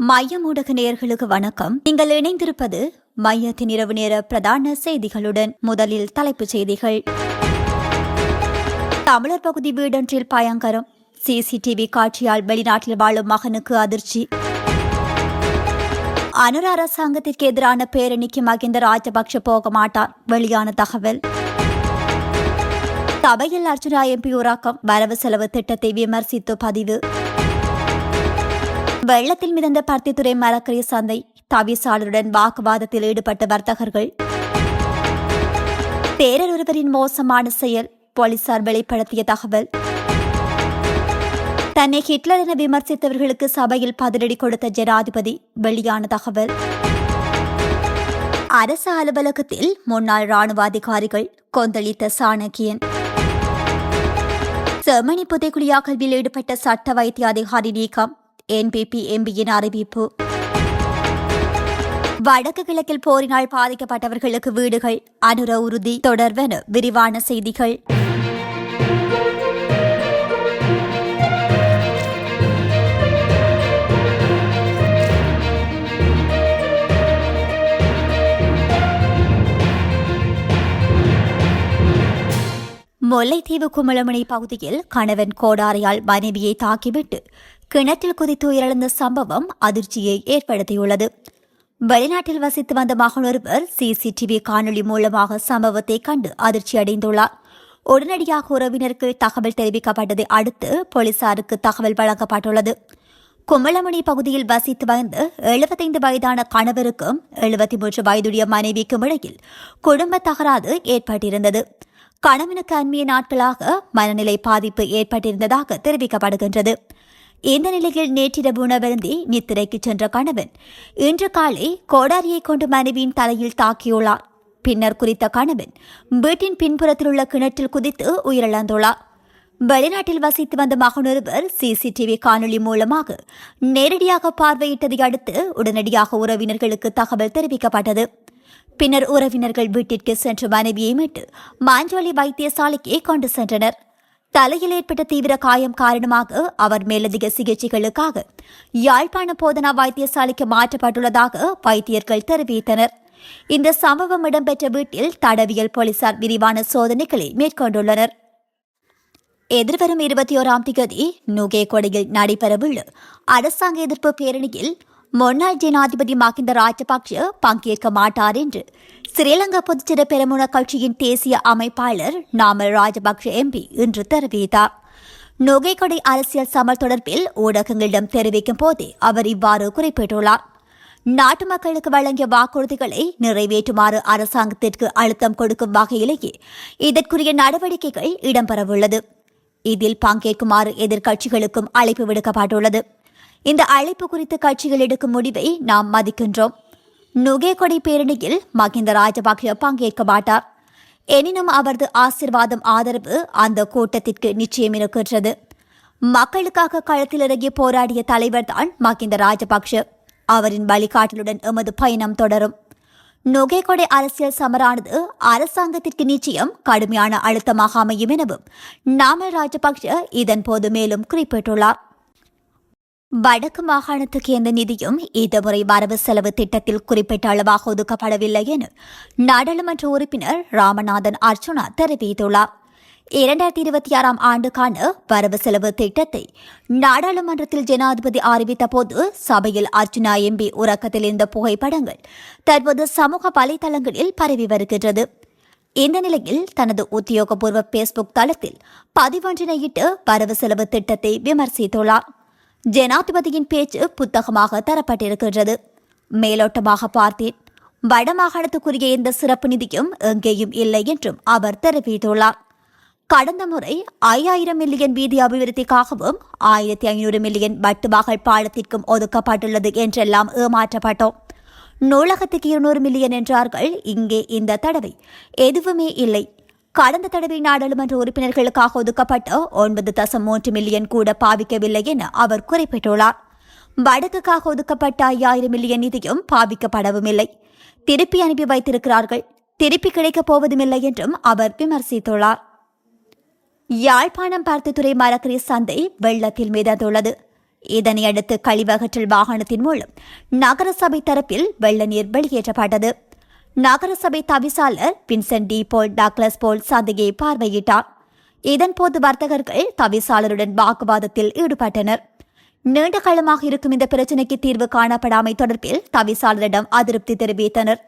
மையம் ஊடக நேயர்களுக்கு வணக்கம். நீங்கள் இணைந்திருப்பது மையத்தின் இரவு நேர பிரதான செய்திகளுடன் முதலில் தலைப்புச் செய்திகள். தமிழர் பகுதி வீடொன்றில் பயங்கரம். சிசிடிவி காட்சியால் வெளிநாட்டில் வாழும் மகனுக்கு அதிர்ச்சி. அனுர அரசாங்கத்திற்கு எதிரான பேரணிக்கு மகிந்த ராஜபக்ஷ போக மாட்டார். வெளியான தகவல். சபையில் அர்ஜுனா எம்பி உராக்கம் வரவு செலவு திட்டத்தை விமர்சித்து பதிவு. வெள்ளத்தில் மிதந்த பருத்தித்துறை மரக்கறி சந்தை தவிசாளருடன் வாக்குவாதத்தில் ஈடுபட்ட வர்த்தகர்கள். தேரர் ஒருவரின் மோசமான செயல் போலீசார் வெளிப்படுத்திய தகவல். தன்னை ஹிட்லர் என விமர்சித்தவர்களுக்கு சபையில் பதிலடி கொடுத்த ஜனாதிபதி வெளியான தகவல். அரசு அலுவலகத்தில் முன்னாள் ராணுவ அதிகாரிகள் கொந்தளித்த சாணக்கியன். செமணி புதைக்குழியாக்கல்வில் ஈடுபட்ட சட்ட வைத்திய அதிகாரி நீக்கம் என்பிபி எம்பியின் அறிவிப்பு. வடக்கு கிழக்கில் போரினால் பாதிக்கப்பட்டவர்களுக்கு வீடுகள் அனுர உறுதி தொடர்வென விரிவான செய்திகள். முல்லைத்தீவு குமலமணி பகுதியில் கணவன் கோடாரியால் மனைவியை தாக்கிவிட்டு கிணற்றில் குதித்து உயிரிழந்த சம்பவம் அதிர்ச்சியை ஏற்படுத்தியுள்ளது. வெளிநாட்டில் வசித்து வந்த மகன் ஒருவர் சிசிடிவி காணொலி மூலமாக சம்பவத்தை கண்டு அதிர்ச்சி அடைந்துள்ளார். உடனடியாக உறவினருக்கு தகவல் தெரிவிக்கப்பட்டதை அடுத்து போலீசாருக்கு தகவல் வழங்கப்பட்டுள்ளது. கும்பலமணி பகுதியில் வசித்து வந்த எழுபத்தைந்து வயதான கணவருக்கும் எழுபத்தி மூன்று வயதுடைய மனைவிக்கும் இடையில் குடும்ப தகராறு ஏற்பட்டிருந்தது. கணவனுக்கு அண்மைய நாட்களாக மனநிலை பாதிப்பு ஏற்பட்டிருந்ததாக தெரிவிக்கப்படுகின்றது. இந்த நிலையில் நேற்றிரவு உணவருந்தி நித்திரைக்கு சென்ற கணவன் இன்று காலை கோடாரியை கொண்டு மனைவியின் தலையில் தாக்கியுள்ளார். பின்னர் குறித்த கணவன் வீட்டின் பின்புறத்தில் உள்ள கிணற்றில் குதித்து உயிரிழந்துள்ளார். வெளிநாட்டில் வசித்து வந்த மகனொருவர் சிசிடிவி காணொலி மூலமாக நேரடியாக பார்வையிட்டதை அடுத்து உடனடியாக உறவினர்களுக்கு தகவல் தெரிவிக்கப்பட்டது. பின்னர் உறவினர்கள் வீட்டிற்கு சென்று மனைவியை மீட்டு மாஞ்சோலி வைத்தியசாலைக்கு கொண்டு சென்றனர். தலையில் ஏற்பட்ட தீவிர காயம் காரணமாக அவர் மேலதிக சிகிச்சைகளுக்காக யாழ்ப்பாண போதனா வைத்தியசாலைக்கு மாற்றப்பட்டுள்ளதாக வைத்தியர்கள் தெரிவித்தனர். இந்த சம்பவம் இடம்பெற்ற வீட்டில் தடவியல் போலீசார் விரிவான சோதனைகளை மேற்கொண்டுள்ளனர். எதிர்வரும் இருபத்தி ஓராம் தேதி நுகேகொடையில் நடைபெறவுள்ள அரசாங்க எதிர்ப்பு பேரணியில் முன்னாள் ஜனாதிபதி மகிந்த ராஜபக்ஷ பங்கேற்க மாட்டார் என்று. ஸ்ரீலங்கா பொதுச்சிற பெருமுன கட்சியின் தேசிய அமைப்பாளர் நாமல் ராஜபக்ஷ எம்பி இன்று தெரிவித்தார். நுகைக்கொடை அரசியல் சமல் தொடர்பில் ஊடகங்களிடம் தெரிவிக்கும் போதே அவர் இவ்வாறு குறிப்பிட்டுள்ளார். நாட்டு மக்களுக்கு வழங்கிய வாக்குறுதிகளை நிறைவேற்றுமாறு அரசாங்கத்திற்கு அழுத்தம் கொடுக்கும் வகையிலேயே இதற்குரிய நடவடிக்கைகள் இடம்பெறவுள்ளது. இதில் பங்கேற்குமாறு எதிர்க்கட்சிகளுக்கும் அழைப்பு விடுக்கப்பட்டுள்ளது. இந்த அழைப்பு குறித்து கட்சிகள் எடுக்கும் முடிவை நாம் மதிக்கின்றோம். நுகேகொடை பேரணியில் மகிந்த ராஜபக்ஷ பங்கேற்க மாட்டார். எனினும் அவரது ஆசிர்வாதம் ஆதரவு அந்த கூட்டத்திற்கு நிச்சயம் இருக்கின்றது. மக்களுக்காக களத்தில் இறங்கி போராடிய தலைவர் தான் மகிந்த ராஜபக்ஷ அவரின் வழிகாட்டலுடன் எமது பயணம் தொடரும். நுகேகொடை அரசியல் சமரானது அரசாங்கத்திற்கு நிச்சயம் கடுமையான அழுத்தமாக அமையும் எனவும் நாமல் ராஜபக்ஷ இதன்போது மேலும் குறிப்பிட்டுள்ளார். வடக்கு மாகாணத்துக்கு எந்த நிதியும் இதுமுறை வரவு செலவு திட்டத்தில் குறிப்பிட்ட அளவாக ஒதுக்கப்படவில்லை என நாடாளுமன்ற உறுப்பினர் ராமநாதன் அர்ச்சுனா தெரிவித்துள்ளார். இரண்டாயிரத்தி இருபத்தி ஆறாம் ஆண்டுக்கான வரவு செலவு திட்டத்தை நாடாளுமன்றத்தில் ஜனாதிபதி அறிவித்த போது சபையில் அர்ச்சுனா எம்பி உறக்கத்தில் இருந்த புகைப்படங்கள் தற்போது சமூக வலைதளங்களில் பரவி வருகின்றது. இந்த நிலையில் தனது உத்தியோகபூர்வ பேஸ்புக் தளத்தில் பதிவொன்றினையிட்டு வரவு செலவு திட்டத்தை விமர்சித்துள்ளார். ஜனாதிபதியின் பேச்சு புத்தகமாக தரப்பட்டிருக்கின்றது. மேலோட்டமாக பார்த்தேன். வடமாகாணத்துக்குரிய எந்த சிறப்பு நிதியும் எங்கேயும் இல்லை என்றும் அவர் தெரிவித்துள்ளார். கடந்த முறை ஐயாயிரம் மில்லியன் வீதி அபிவிருத்திக்காகவும் ஆயிரத்தி ஐநூறு மில்லியன் வட்டுவாகல் பாலத்திற்கும் ஒதுக்கப்பட்டுள்ளது என்றெல்லாம் ஏமாற்றப்பட்டோம். நூலகத்துக்கு இருநூறு மில்லியன் என்றார்கள். இங்கே இந்த தடவை எதுவுமே இல்லை. கடந்த தடவை நாடாளுமன்ற உறுப்பினர்களுக்காக ஒதுக்கப்பட்ட ஒன்பது தசம் மூன்று மில்லியன் கூட பாவிக்கவில்லை என அவர் குறிப்பிட்டுள்ளார். வடக்குக்காக ஒதுக்கப்பட்ட ஐயாயிரம் மில்லியன் நிதியும் பாவிக்கப்படவும் இல்லை திருப்பி அனுப்பி வைத்திருக்கிறார்கள். திருப்பி கிடைக்கப் போவதுமில்லை என்றும் அவர் விமர்சித்துள்ளார். யாழ்ப்பாணம் பருத்தித்துறை மரக்கறி சந்தை வெள்ளத்தில் மிதந்துள்ளது. இதனையடுத்து கழிவகற்றல் வாகனத்தின் மூலம் நகரசபை தரப்பில் வெள்ள நீர் வெளியேற்றப்பட்டது. நகரசபை தவிசாளர் வின்சென்ட் டி போல் டாக்லஸ் போல் சந்தையை பார்வையிட்டார். இதன்போது வர்த்தகர்கள் தவிசாளருடன் வாக்குவாதத்தில் ஈடுபட்டனர். நீண்ட காலமாக இருக்கும் இந்த பிரச்சினைக்கு தீர்வு காணப்படாமை தொடர்பில் தவிசாளரிடம் அதிருப்தி தெரிவித்தனர்.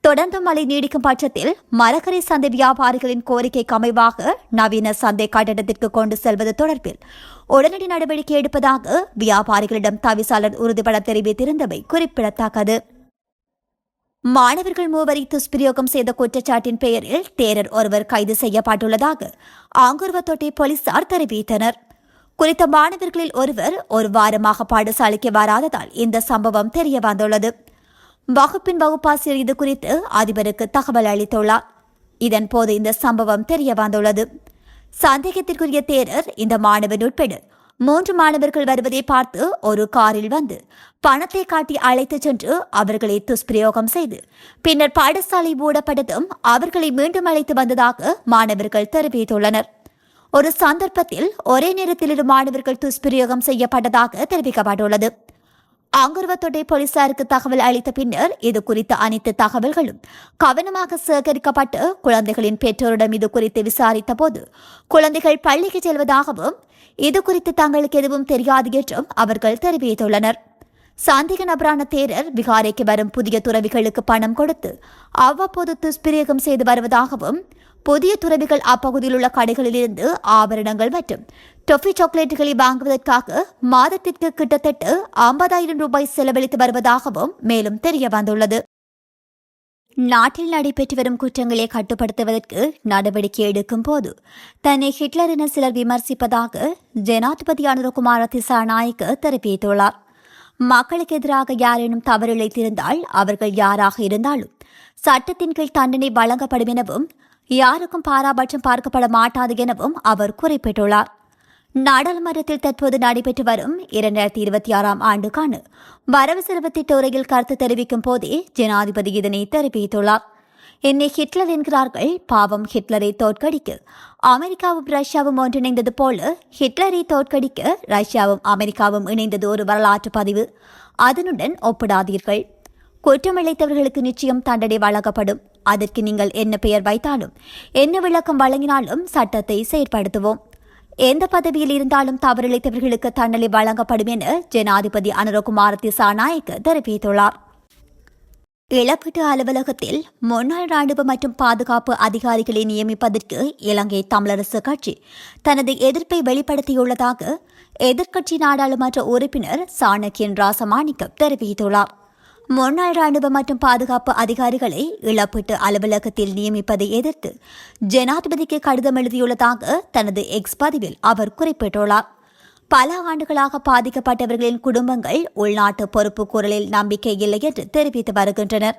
தொடர்ந்து மழை நீடிக்கும் பட்சத்தில் மரக்கரை சந்தை வியாபாரிகளின் கோரிக்கைக்கு அமைவாக நவீன சந்தை கட்டடத்திற்கு கொண்டு செல்வது தொடர்பில் உடனடி நடவடிக்கை எடுப்பதாக வியாபாரிகளிடம் தவிசாளர் உறுதிபட தெரிவித்திருந்தமை குறிப்பிடத்தக்கது. மாணவர்கள் மூவரை துஷ்பிரயோகம் செய்த குற்றச்சாட்டின் பெயரில் தேரர் ஒருவர் கைது செய்யப்பட்டுள்ளதாக ஆங்கூர்வத்தொட்டி போலீசார் தெரிவித்தனர். குறித்த மாணவர்களில் ஒருவர் ஒரு வாரமாக பாடசாலைக்கு வராததால் இந்த சம்பவம் தெரிய வந்துள்ளது. வகுப்பின் வகுப்பாசிரியர் இது குறித்து அதிபருக்கு தகவல் அளித்துள்ளார். இதன்போது இந்த சம்பவம் தெரிய வந்துள்ளது. சந்தேகத்திற்குரிய தேரர் இந்த மாணவன் உட்பட மூன்று மாணவர்கள் வருவதை பார்த்து ஒரு காரில் வந்து பணத்தை காட்டி அழைத்து சென்று அவர்களை துஷ்பிரயோகம் செய்து பின்னர் பாடசாலை மூடப்பட்டதும் அவர்களை மீண்டும் அழைத்து வந்ததாக மாணவர்கள் தெரிவித்துள்ளனர். ஒரு சந்தர்ப்பத்தில் ஒரே நேரத்தில் இரு மாணவர்கள் துஷ்பிரயோகம் செய்யப்பட்டதாக தெரிவிக்கப்பட்டுள்ளது. அங்குருவத்தொடை போலீசாருக்கு தகவல் அளித்த பின்னர் இது குறித்த அனைத்து தகவல்களும் கவனமாக சேகரிக்கப்பட்டு குழந்தைகளின் பெற்றோரிடம் இது குறித்து விசாரித்த போது குழந்தைகள் பள்ளிக்கு செல்வதாகவும் இது குறித்து தங்களுக்கு எதுவும் தெரியாது என்றும் அவர்கள் தெரிவித்துள்ளனர். சந்தேக நபரான தேரர் விகாரைக்கு வரும் புதிய துறவிகளுக்கு பணம் கொடுத்து அவ்வப்போது துஷ்பிரயோகம் செய்து வருவதாகவும் புதிய துறவிகள் அப்பகுதியில் உள்ள கடைகளிலிருந்து ஆபரணங்கள் மற்றும் டொஃபி சாக்லேட்டுகளை வாங்குவதற்காக மாதத்திற்கு கிட்டத்தட்ட ஐம்பதாயிரம் ரூபாய் செலவழித்து வருவதாகவும் மேலும் தெரிய வந்துள்ளது நாட்டில் நடைபெற்று வரும் குற்றங்களை கட்டுப்படுத்துவதற்கு நடவடிக்கை எடுக்கும் போது தன்னை ஹிட்லர் என சிலர் விமர்சிப்பதாக ஜனாதிபதி அனுரகுமார திசாநாயக்க தெரிவித்துள்ளார். மக்களுக்கு எதிராக யாரேனும் தவறு இழைத்திருந்தால் அவர்கள் யாராக இருந்தாலும் சட்டத்தின் கீழ் தண்டனை வழங்கப்படும் எனவும் யாருக்கும் பாராபட்சம் பார்க்கப்பட மாட்டாது எனவும் அவர் குறிப்பிட்டுள்ளார். நாடாளுமன்றத்தில் தற்போது நடைபெற்று வரும் இரண்டாயிரத்தி இருபத்தி ஆறாம் ஆண்டுக்கான வரவு செலவு திட்ட உரையில் கருத்து தெரிவிக்கும் போதே ஜனாதிபதி இதனை தெரிவித்துள்ளார். என்னை ஹிட்லர் என்கிறார்கள். பாவம் ஹிட்லரை தோற்கடிக்க அமெரிக்காவும் ரஷ்யாவும் ஒன்றிணைந்தது போல ஹிட்லரை தோற்கடிக்க ரஷ்யாவும் அமெரிக்காவும் இணைந்தது ஒரு வரலாற்று பதிவு. அதனுடன் ஒப்பிடாதீர்கள். குற்றமிழைத்தவர்களுக்கு நிச்சயம் தண்டனை வழங்கப்படும். அதற்கு நீங்கள் என்ன பெயர் வைத்தாலும் என்ன விளக்கம் வழங்கினாலும் சட்டத்தை செயற்படுத்துவோம். எந்த பதவியில் இருந்தாலும் தவறிழைத்தவர்களுக்கு தண்டனை வழங்கப்படும் என ஜனாதிபதி அனுரகுமார் திசாநாயக் தெரிவித்துள்ளார். இழப்பீட்டு அலுவலகத்தில் முன்னாள் ராணுவ மற்றும் பாதுகாப்பு அதிகாரிகளை நியமிப்பதற்கு இலங்கை தமிழரசு கட்சி தனது எதிர்ப்பை வெளிப்படுத்தியுள்ளதாக எதிர்க்கட்சி நாடாளுமன்ற உறுப்பினர் சாணக்கியன் ராசமாணிக்கம் தெரிவித்துள்ளார். முன்னாள் ராணுவ மற்றும் பாதுகாப்பு அதிகாரிகளை இழப்பீட்டு அலுவலகத்தில் நியமிப்பதை எதிர்த்து ஜனாதிபதிக்கு கடிதம் எழுதியுள்ளதாக தனது எக்ஸ் பதிவில் அவர் குறிப்பிட்டுள்ளார். பல ஆண்டுகளாக பாதிக்கப்பட்டவர்களின் குடும்பங்கள் உள்நாட்டு பொறுப்பு குரலில் நம்பிக்கை இல்லை என்று தெரிவித்து வருகின்றனர்.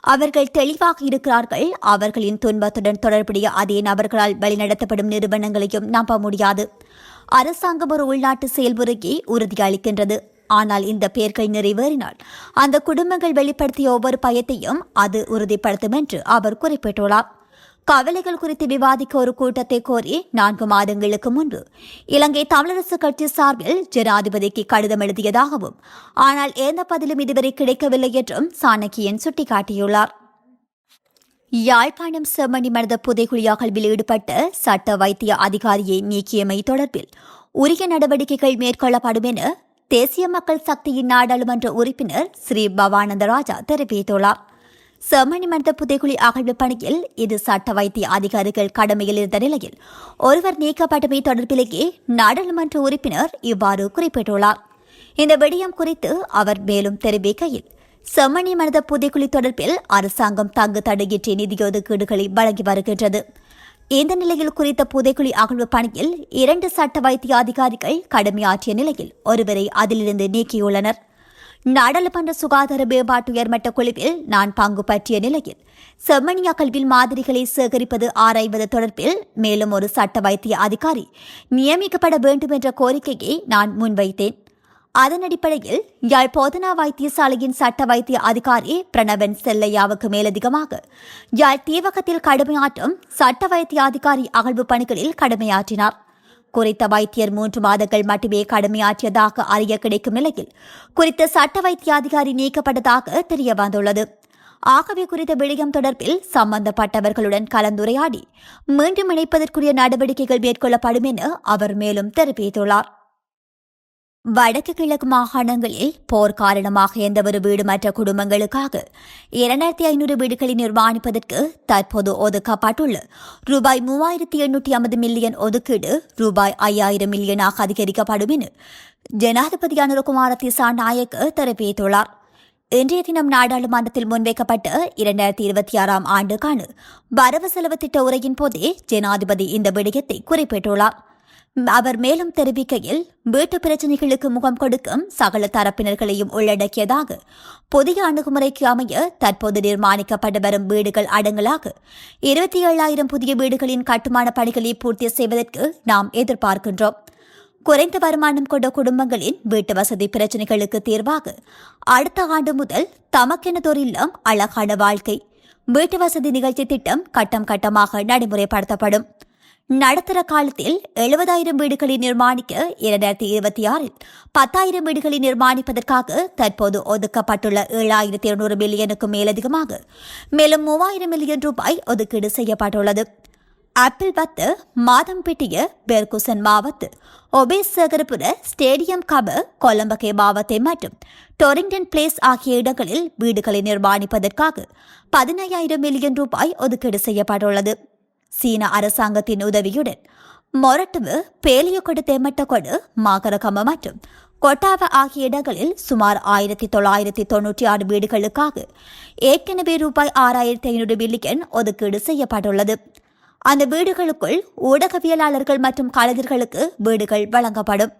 அவர்கள் தெளிவாக இருக்கிறார்கள். அவர்களின் துன்பத்துடன் தொடர்புடைய அதே நபர்களால் வழிநடத்தப்படும் நிறுவனங்களையும் நம்ப முடியாது. அரசாங்கம் ஒரு உள்நாட்டு செயல்முறையை உறுதியளிக்கின்றது. ஆனால் இந்த பெயர்கள் நிறைவேறினால் அந்த குடும்பங்கள் வெளிப்படுத்திய ஒவ்வொரு பயத்தையும் அது உறுதிப்படுத்தும் என்று அவர் குறிப்பிட்டுள்ளார். கவலைகள் குறித்து விவாதிக்க ஒரு கூட்டத்தை கோரி நான்கு மாதங்களுக்கு முன்பு இலங்கை தமிழரசு கட்சி சார்பில் ஜனாதிபதிக்கு கடிதம் எழுதியதாகவும் ஆனால் எந்த பதிலும் இதுவரை கிடைக்கவில்லை என்றும் சாணக்கியன் சுட்டிக்காட்டியுள்ளார். யாழ்ப்பாணம் செம்மணி மனித புதைகுழியாகல்வில் ஈடுபட்ட சட்ட வைத்திய அதிகாரியை நீக்கியமை தொடர்பில் உரிய நடவடிக்கைகள் மேற்கொள்ளப்படும் என தேசிய மக்கள் சக்தியின் நாடாளுமன்ற உறுப்பினர் ஸ்ரீ பவானந்த ராஜா தெரிவித்துள்ளார். செம்மணி மனித புதைக்குழி அகழ்வு பணியில் இது சட்ட வைத்திய அதிகாரிகள் கடமையில் இருந்த நிலையில் ஒருவர் நீக்கப்பட்டமை தொடர்பிலேயே நாடாளுமன்ற உறுப்பினர் இவ்வாறு குறிப்பிட்டுள்ளார். இந்த விடயம் குறித்து அவர் மேலும் தெரிவிக்கையில் செம்மணி மனித புதைக்குழி தொடர்பில் அரசாங்கம் தங்கு தடையின்றி நிதி ஒதுக்கீடுகளை வழங்கி வருகின்றது. இந்த நிலையில் குறித்த புதைக்குழி அகழ்வு பணியில் இரண்டு சட்ட வைத்திய அதிகாரிகள் கடமையாற்றிய நிலையில் ஒருவரை அதிலிருந்து நீக்கியுள்ளனர். நாடாளுமன்ற சுகாதார மேம்பாட்டு உயர்மட்ட குழுவில் நான் பங்கு பற்றிய நிலையில் செம்மணியா கல்வியில் மாதிரிகளை சேகரிப்பது ஆராய்வது தொடர்பில் மேலும் ஒரு சட்ட வைத்திய அதிகாரி நியமிக்கப்பட வேண்டும் என்ற கோரிக்கையை நான் முன்வைத்தேன். அதன் அடிப்படையில் யாழ் போதனா வைத்தியசாலையின் சட்ட வைத்திய அதிகாரி பிரணவன் செல்லையாவுக்கு மேலதிகமாக யாழ் தீவகத்தில் கடுமையாற்றும் சட்ட வைத்திய அதிகாரி அகழ்வு பணிகளில் கடுமையாற்றினார். குறித்த வைத்தியர் மூன்று மாதங்கள் மட்டுமே கடுமையாற்றியதாக அறிய கிடைக்கும் நிலையில் குறித்த சட்ட வைத்திய அதிகாரி நீக்கப்பட்டதாக தெரிய வந்துள்ளது ஆகவே குறித்த விடயம் தொடர்பில் சம்பந்தப்பட்டவர்களுடன் கலந்துரையாடி மீண்டும் இணைப்பதற்குரிய நடவடிக்கைகள் மேற்கொள்ளப்படும் என அவர் மேலும் தெரிவித்துள்ளார். வடக்கு கிழக்கு மாகாணங்களில் போர் காரணமாக எந்தவொரு வீடுமற்ற குடும்பங்களுக்காக இரண்டாயிரத்தி ஐநூறு வீடுகளை நிர்மாணிப்பதற்கு தற்போது ஒதுக்கப்பட்டுள்ள ரூபாய் மூவாயிரத்தி எண்ணூற்றி ஐம்பது மில்லியன் ஒதுக்கீடு ரூபாய் ஐயாயிரம் மில்லியனாக அதிகரிக்கப்படும் என ஜனாதிபதி அனுரகுமார திசா நாயக் தெரிவித்துள்ளார். இன்றைய தினம் நாடாளுமன்றத்தில் முன்வைக்கப்பட்ட இரண்டாயிரத்தி இருபத்தி ஆறாம் ஆண்டுக்கான வரவு செலவு திட்ட உரையின் போதே ஜனாதிபதி இந்த விடயத்தை குறிப்பிட்டுள்ளார். அவர் மேலும் தெரிவிக்கையில் வீட்டு பிரச்சினைகளுக்கு முகம் கொடுக்கும் சகல தரப்பினர்களையும் உள்ளடக்கியதாக புதிய அணுகுமுறைக்கு அமைய தற்போது நிர்மாணிக்கப்பட்டு வரும் வீடுகள் அடங்கலாக இருபத்தி ஏழாயிரம் புதிய வீடுகளின் கட்டுமான பணிகளை பூர்த்தி செய்வதற்கு நாம் எதிர்பார்க்கின்றோம். குறைந்த வருமானம் கொண்ட குடும்பங்களின் வீட்டு வசதி பிரச்சினைகளுக்கு தீர்வாக அடுத்த ஆண்டு முதல் தமக்கெனதொரு இல்லம் அழகான வாழ்க்கை வீட்டு வசதி நிகழ்ச்சி திட்டம் கட்டம் கட்டமாக நடைமுறைப்படுத்தப்படும். நடுத்தர காலத்தில் எழுபதாயிரம் வீடுகளை நிர்மாணிக்க இரண்டாயிரத்தி இருபத்தி ஆறில் பத்தாயிரம் வீடுகளை நிர்மாணிப்பதற்காக தற்போது ஒதுக்கப்பட்டுள்ள ஏழாயிரத்தி இருநூறு மில்லியனுக்கும் மேலதிகமாக மேலும் மூவாயிரம் மில்லியன் ரூபாய் ஒதுக்கீடு செய்யப்பட்டுள்ளது. ஆப்பிள் பத்து மாதம் பிட்டிய பெர்குசன் மாவத்து ஒபேஸ் சேகரபுர ஸ்டேடியம் கப கொலம்பகே மாவத்தை மற்றும் டொரிங்டன் பிளேஸ் ஆகிய இடங்களில் வீடுகளை நிர்மாணிப்பதற்காக பதினையாயிரம் மில்லியன் ரூபாய் ஒதுக்கீடு செய்யப்பட்டுள்ளது. சீன அரசாங்கத்தின் உதவியுடன் மொரட்டுவு பேலியக்கொடு தெம்மட்டக்கொடு மாகரகம மற்றும் கொட்டாவ ஆகிய இடங்களில் சுமார் ஆயிரத்தி தொள்ளாயிரத்தி தொன்னூற்றி ஆறு வீடுகளுக்காக ஏற்கனவே ரூபாய் ஆறாயிரத்தி ஐநூறு பில்லியன் ஒதுக்கீடு செய்யப்பட்டுள்ளது. அந்த வீடுகளுக்குள் ஊடகவியலாளர்கள் மற்றும் கலைஞர்களுக்கு வீடுகள் வழங்கப்படும்.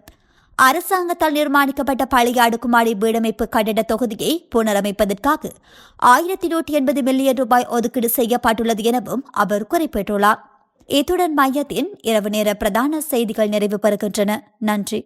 அரசாங்கத்தால் நிர்மாணிக்கப்பட்ட பழைய அடுக்குமாடி வீடமைப்பு கட்டிட தொகுதியை புனரமைப்பதற்காக ஆயிரத்தி நூற்றி எண்பது மில்லியன் ரூபாய் ஒதுக்கீடு செய்யப்பட்டுள்ளது எனவும் அவர் குறிப்பிட்டுள்ளார். இத்துடன் மையத்தின் இரவு நேர பிரதான செய்திகள் நிறைவு பெறுகின்றன. நன்றி.